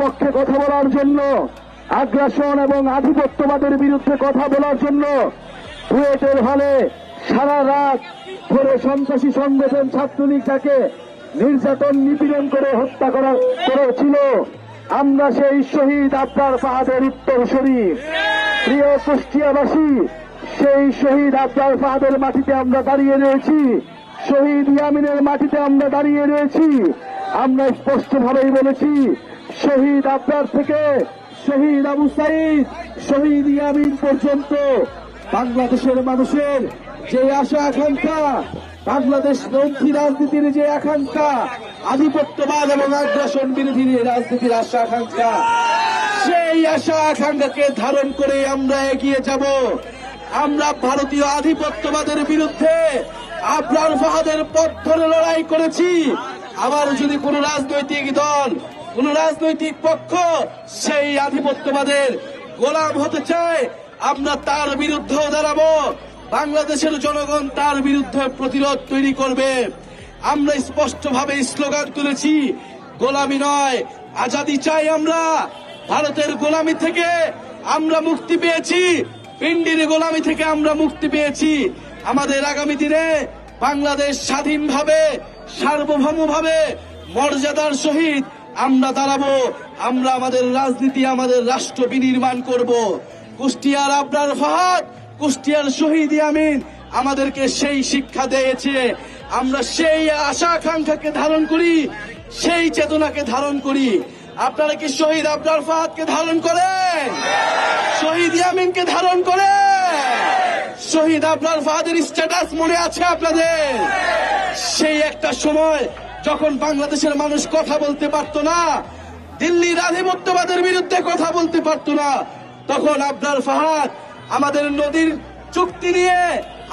পক্ষে কথা বলার জন্য, আগ্রাসন এবং আধিপত্যবাদের বিরুদ্ধে কথা বলার জন্য বুয়েটের হলে সারা রাত ধরে সন্ত্রাসী সংগঠন ছাত্রলীগ তাকে নির্যাতন, নিপীড়ন করে হত্যা করা করেছিল। আমরা সেই শহীদ আবদার ফাহাদের উত্তর শরীফ। প্রিয় কুষ্টিয়াবাসী, সেই শহীদ আবদার ফাহাদের মাটিতে আমরা দাঁড়িয়ে রয়েছি। শহীদ ইয়ামিনের মাটিতে আমরা দাঁড়িয়ে রয়েছি। আমরা স্পষ্টভাবেই বলেছি শহীদ আবদার থেকে শহীদ আবু সাইদ, শহীদ ইয়ামিন পর্যন্ত বাংলাদেশের মানুষের যে আশা আকাঙ্ক্ষা, বাংলাদেশ পন্থী রাজনীতির যে আকাঙ্ক্ষা, আধিপত্যবাদ এবং আগ্রাসন বিরোধী রাজনীতির আশা আকাঙ্ক্ষা, সেই আশা আকাঙ্ক্ষাকে ধারণ করে আমরা এগিয়ে যাব। আমরা ভারতীয় আধিপত্যবাদের বিরুদ্ধে আবরার ফাহাদের পথ ধরে লড়াই করেছি। আবার যদি কোন রাজনৈতিক দল কোন রাজনৈতিক পক্ষ সেই আধিপত্যবাদের গোলাম হতে চায়, আমরা তার বিরুদ্ধেও দাঁড়াবো। বাংলাদেশের জনগণ তার বিরুদ্ধে প্রতিরোধ তৈরি করবে। আমরা স্পষ্টভাবে স্লোগান তুলেছি, গোলামি নয়, আজাদি চাই আমরা। ভারতের গোলামি থেকে আমরা মুক্তি পেয়েছি, পিন্ডির গোলামি থেকে আমরা মুক্তি পেয়েছি। আমাদের আগামী দিনে বাংলাদেশ স্বাধীনভাবে, সার্বভৌমভাবে মর্যাদার সহিত আমরা দাঁড়াবো, আমরা আমাদের রাজনীতি, আমাদের রাষ্ট্র বিনির্মাণ করব। কুষ্টিয়ার আবরার ফাহাদ, কুষ্টিয়ার শহীদ আমিন আমাদেরকে সেই শিক্ষা দিয়েছে। আমরা সেই আশা আকাঙ্ক্ষাকে ধারণ করি, সেই চেতনাকে ধারণ করি। আপনারা কি শহীদ আবরার ফাহাদকে ধারণ করেন? শহীদ ইয়ামিনকে ধারণ করে শহীদ আবরার ফাহাদের স্ট্যাটাস মনে আছে আপনাদের? সেই একটা সময় যখন বাংলাদেশের মানুষ কথা বলতে পারতো না, দিল্লির আধিপত্যবাদের বিরুদ্ধে কথা বলতে পারতো না, তখন আবরার ফাহাদ আমাদের নদীর চুক্তি নিয়ে,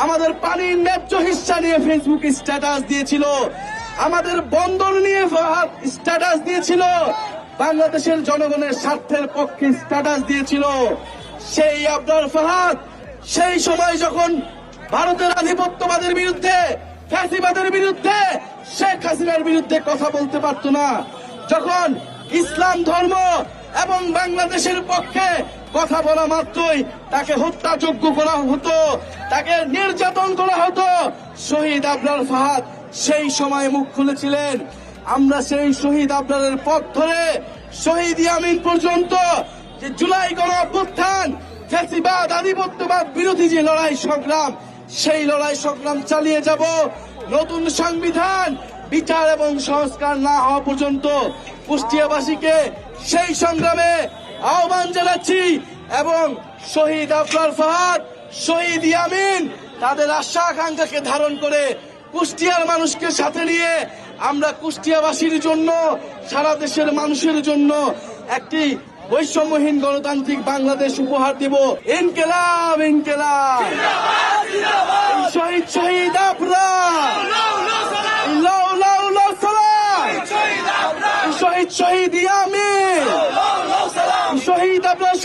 আমাদের পানির ন্যায্য হিস্সা নিয়ে ফেসবুকে স্ট্যাটাস দিয়েছিল। আমাদের বন্দর নিয়ে ফাহাদ স্ট্যাটাস দিয়েছিল। বাংলাদেশের জনগণের স্বার্থের পক্ষে স্ট্যাটাস দিয়েছিল। সেই আবরার ফাহাদ, সেই সময় যখন ভারতের আধিপত্যবাদের বিরুদ্ধে, ফ্যাসিবাদের বিরুদ্ধে হাসিনার বিরুদ্ধে কথা বলতে পারতো না। যখন ইসলাম ধর্ম এবং বাংলাদেশের পক্ষে কথা বলা মাত্রই তাকে হত্যাযোগ্য করা হতো, তাকে নির্যাতন করা হতো, শহীদ আবরার ফাহাদ সেই সময় মুখ খুলেছিলেন। আমরা সেই শহীদ আবরারের পথ ধরে শহীদ ইয়ামিন পর্যন্ত যে জুলাই গণ ফ্যাসিবাদ, আধিপত্যবাদ বিরোধী যে লড়াই সংগ্রাম, সেই লড়াই সংগ্রাম চালিয়ে যাব। নতুন সংবিধান বিচার এবং সংস্কার না হওয়া পর্যন্ত কুষ্টিয়াবাসীকে সেই সংগ্রামে আহ্বান জানাচ্ছি এবং শহীদ আফরার ফাহাদ, শহীদ ইয়ামিন তাদের আশা আকাঙ্ক্ষাকে ধারণ করে কুষ্টিয়ার মানুষকে সাথে নিয়ে আমরা কুষ্টিয়াবাসীর জন্য, সারা দেশের মানুষের জন্য একটি বৈষম্যহীন গণতান্ত্রিক বাংলাদেশ উপহার দিব। ইনকেলাব ইনকেলাব! শহীদ শহীদ ইয়ামিন! শহীদ আপনার